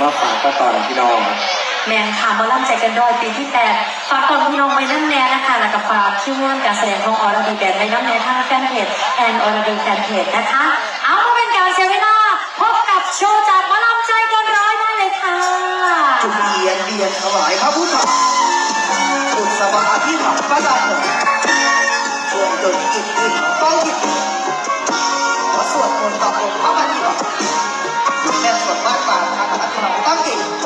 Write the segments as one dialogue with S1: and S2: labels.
S1: มาฝากก็ตอนพี่น้อง
S2: แมนค่ะมาล่ำใจกันร้อยปีที่แปดฝากตอนพี่น้องไว้นั่นแน่นะคะแล้วก็ฝากคิวงานการแสดงของอรดีแบนไว้นั่นแน่ทางแฟนเพจแอนอรดีแฟนเพจนะคะ เอามาเป็นการเสียเวลาพบกับโชว์จากมาล่ำใจกันร้อยได้เลยค่ะ
S3: จุดเรียนเรียนถวายพระพุทธบุตรสวาที่ถักพระดาบส่วนจนจิตอื่นต้องจิตขอสวดมนต์ต่อองค์พระบัณฑิตแม่สวดมากกว่า ท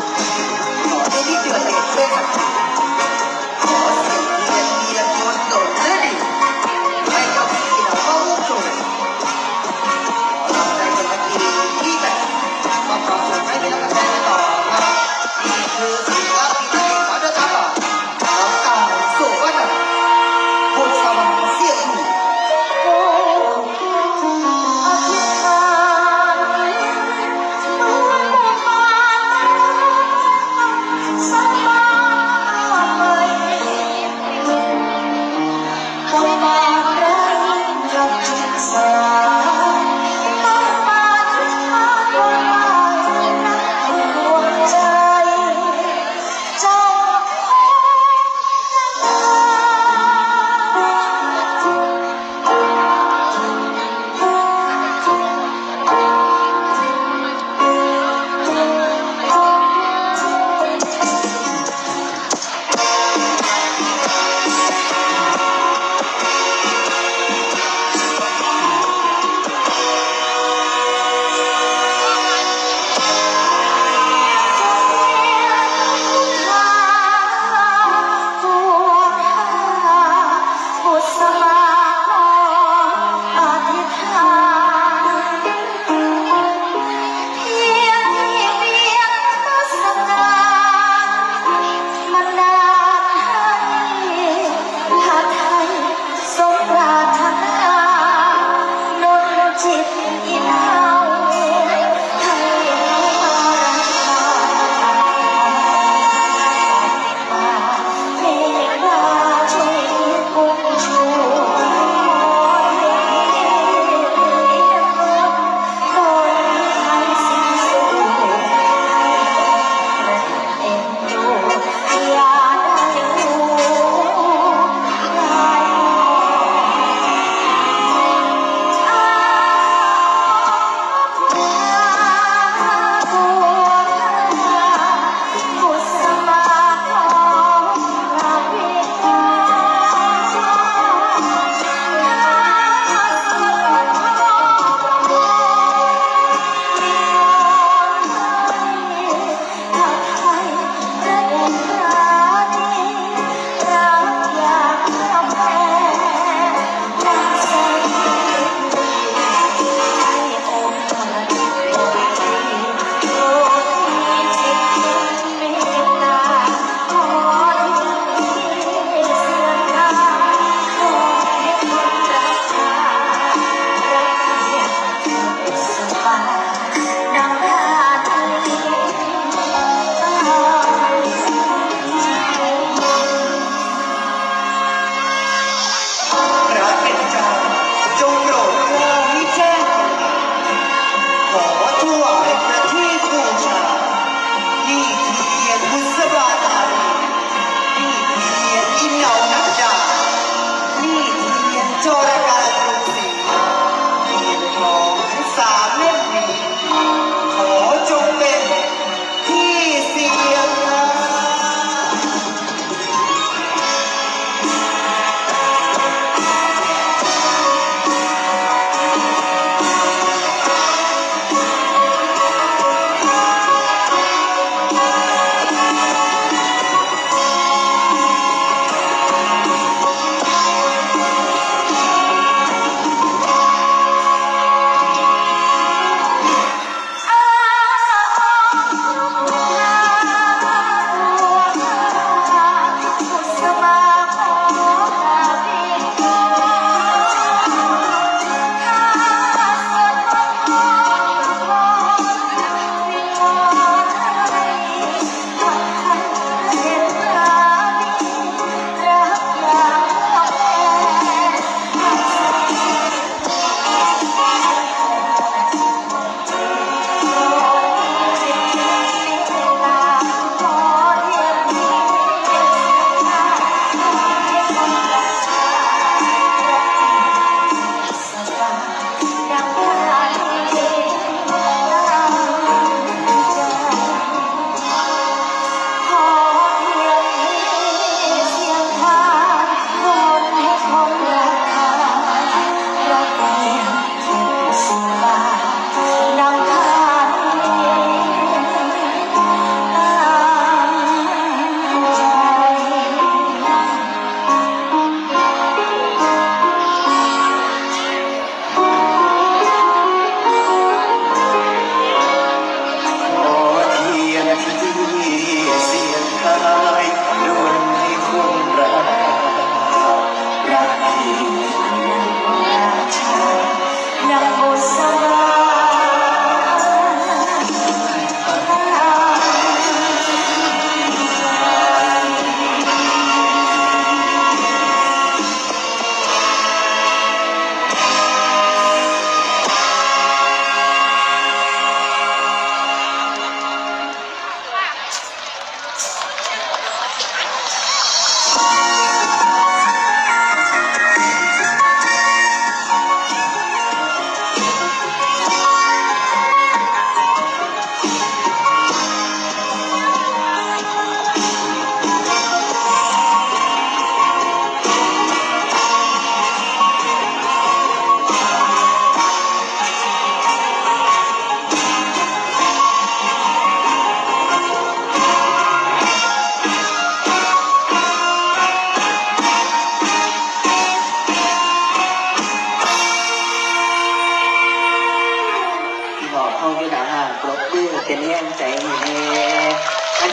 S3: Come on.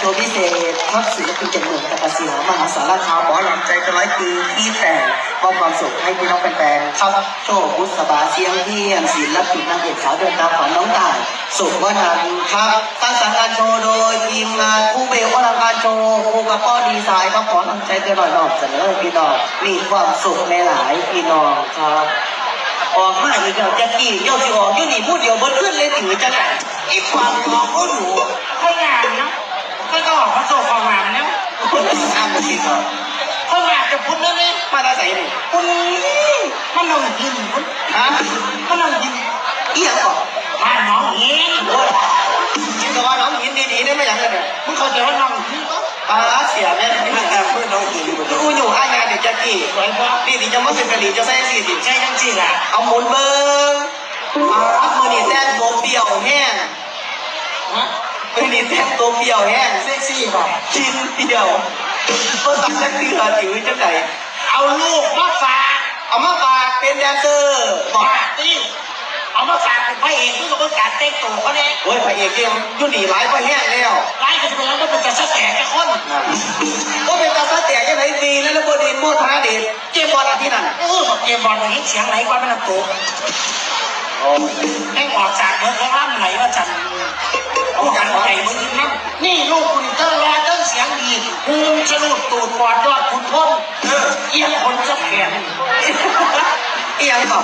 S3: โชว์พิเศษทัพศิลปินจากเมืองตะกศิลามหาสารคามหมอลำใจกระร้อยปีที่แต่มอบความสุขให้พี่น้องแฟนๆครับโชว์บุษบาเสียงเพียงศิลปินนางเอกสาวเดินตามฝันน้องต่ายสุขวนันท์ครับตั้งสรรค์การโชว์โดยทีมงานผู้เบลวลังการโชว์ครูกับป้อดีไซน์ครับขอกำลังใจเตือหน่อยดอกเสนอพี่น้องมีความสุขในหลายพี่น้องครับออกมาอีกแล้วจะกี่เจ้าสิออกยู่นี่พูดเดียวบนขึ้นเลยถือจะไหนอีกความมองก็หนู
S1: ค่อยงานเนาะ ก็ต้องออกมาโซ่ความงานเนาะ
S3: อ้ามมาทีก่อน
S1: ค่อยงานจะพูดนั่นนี่
S3: มาตาใส่นี่
S1: คุณมันลงยินคุณ
S3: ฮะ
S1: มันลงยิน
S3: เอียงก่อน
S1: มาน้องยิน
S3: โอ้ยยินกับว่าน้องยินดีๆได้ไหมอย่างเงี้ยเนี่ย
S1: มึงเข้าใจว่าน้องยินก็
S3: ปลาเสียแม่ไม่แอบเพื่อนน้องยินอยู่กูอยู่อายาเดี๋ยวจะกี่
S1: สวยปะ
S3: นี่ดิจะมาเป็นกะหรี่จะใส่สี่สิบ
S1: ใช่ทั้งสี่ล่ะ
S3: เอาหมุนเบิ้งเอามือนี่แต้มตัวเปรี้ยวแห้ง
S1: ฮะ
S3: มือนี่แต้มตัวเปรี้ยวแห้ง
S1: เซ็กซี่ป่ะ
S3: กินเปรี้ยวก็ตักจะเกลือถือจังไหน
S1: เอาลูกมาฝาก
S3: เอามาฝากเป็นแดนเซอร์บอก
S1: ฝากนี่เอามาฝากเป็นพระเอกเพื่อกับการเต้นตัวเขาเนี่ย
S3: โอ้ยพระเอกเกมยุ่นหนีร้ายก็แห้งแล้ว
S1: ไล่ก็จะเป็นแล้วก็เป็นจะสแตกแค่คน
S3: ก็เป็นตาซาแต่ยังไงดีแล้วแล้วบดีโมทาเดชเกมบอลอาทิตย์นั้น
S1: เออบอกเกมบอลอย่างนี้เสียงไหลกว่ามันโต แม่งออกจากเนื้อเขาล่ำไหลว่าจันเอากันใจมึงนั่นนี่ลูกคุณเตอร์รอเตอร์เสียงดีภูมิสนุดตูดปอดยอดคุณพ้นเอียงคนจะแขน
S3: เอียงต่อ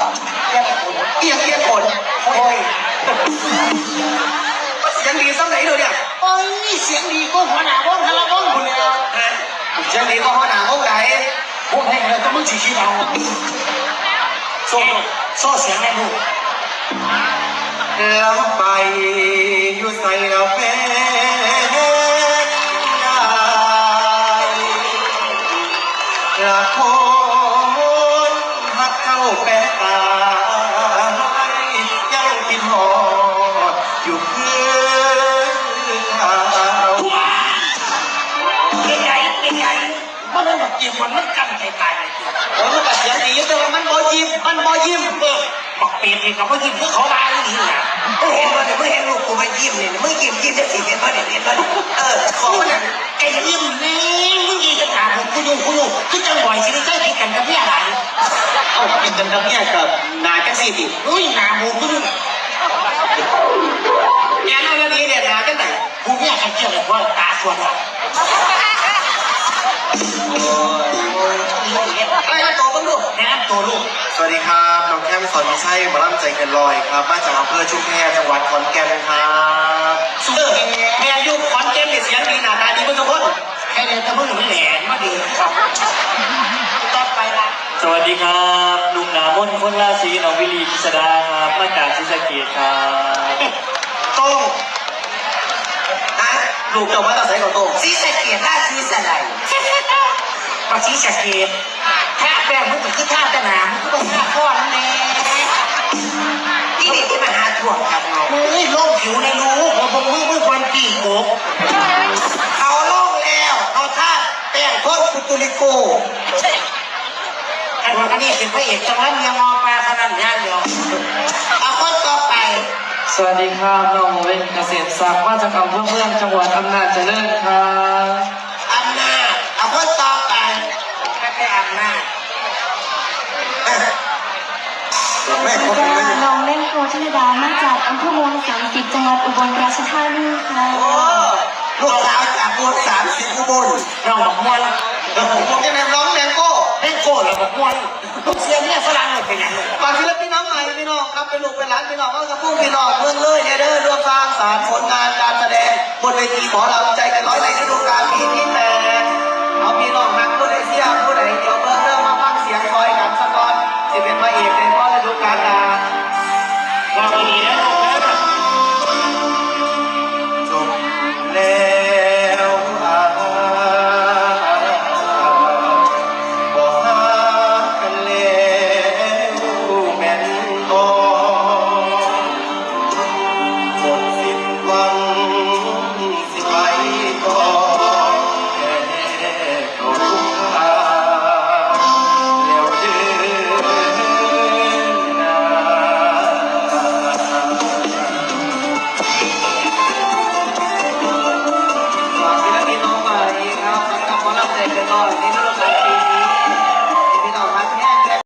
S3: เอียงเอียงผล
S1: โอ้ย
S3: เสียงดีสักไหนเลยเนี่ย
S1: โอ้ยเสียงดีก็หัวหน้าบ้องคาราบ้องคุณแล้ว
S3: เสียงดีก็หัวหน้าห้องไหน
S1: พวกนี้เลยต้องมึงชี้ชี้เราโซ่โซ่เสียงแม่ลูก
S3: แล้วไปอยู่ใส่แล้วเป็นได้ละคนหักเข้าแปตายยังคิดหอดอยู่เพื่อนเขา
S1: เป็นไงเป็นไงมันเป็นแบบยิ้มมันมันกันใจตายเลย
S3: โอ้ยมันก็เสียงดีแต่ว่ามันบอยิ้มมันบอยิ้ม
S1: เออ บอกเปลี่ยนเองกับว่ายิ้มเพื่อเขาบ้าอีนี่แหละ
S3: มึงเห็นว่าเนี่ยมึงเห็นลูกกูมายิ้มเนี่ยมึงยิ้มยิ้มจะสิเห็นว่าเนี่ยเห็นว่าเออขอเนี่ย
S1: ไอ้ยิ้มนี่มึงยีจะถามผมกูดูกูดูคือจังบ่อยสิได้ใช้ผิดกันกับพี่อะไร
S3: เอาเป็นกันกับเนี่ยกับนายแท็กซี่ดิ
S1: อุ้ยหนาบูกูดู
S3: แกนั่นนี่เนี่ยนากันไหน
S1: กูเนี่ยขันเกี่ยวเลยว่าตาส่วนอะ
S3: ไอ้ตั วมึงดู
S1: แนะนำตัวลูก
S4: สวัสดีครับน้องแก้มสอนมิใช่หมาล่ำใจเกินลอยครับ มาจากอำเภอชุมแพจังหวัดขอนแก่นครับ
S3: เออแม่ยุคคอนเทนต์เสียงดีหน้าตาดีมึงทุกคน
S1: แค่เดินตะมึงหรือแหลมมาดีครับต่อไปละ
S5: สวัสดีครับลุงหนามนคนราศีหนองวิลีพิสดาครับมาจากศรีสะเกษครับ
S3: ตรงอะลูกเจ้ามาตาใส่กับตรง
S1: สีสะเกียท่าสีสะไหลมาสีสะเกียท่า แป้งมึงก็คือท่าตะหนามมึงก็ต้องท่าข้อนั่นเองที่นี่ที่มาหาถ่วงครับเรามึงนี่โลกผิวในรู้ว่าผมมึงมึงควันปีกโกบ
S3: เขาโล่งแล้วเขาท่าแป้งโคตรปุตุลิโก
S1: อันว่าอันนี้เป็นพระเอกจังหวัดเมียงมอปลาขนาดนี้เดียวเอาคนต่อไป
S5: สวัสดีครับน้องเว้นเกษตรศักดิ์มาจากอำเภอเมืองจังหวัดอำนาจเจริญครับ
S1: อำนาจเอาคนต่อไปไม่ใช่อำนาจ
S3: แม่ข
S6: องผม
S3: เล
S6: ยน้องเล่นโคชลดามาจากอำเภอเมงสามสิบจังหวัดอุบลราชธานีค่ะ
S3: โอ้ลูกสาวจากอุบลสามสิบอุบล
S1: เราหมกมวน
S3: เราหมกมวนจะนำร้องแมงโก้
S1: แมงโก้เราหมกมวนลูกเสียเนี่ยฝรั่งเลยเป็นยังไง
S3: ฝากศิลปินน้องใหม่พี่น้องครับเป็นลูกเป็นหลานพี่น้องกาจะพุ่งพี่น้องเมืองเลยเด้อรวมสร้างสารผลงานการแสดงบนเวทีหมอลำใจกันร้อยในฤดูกาลปีที่แต่เอาพี่น้องนักผู้ใดเสียผู้ใดเดียว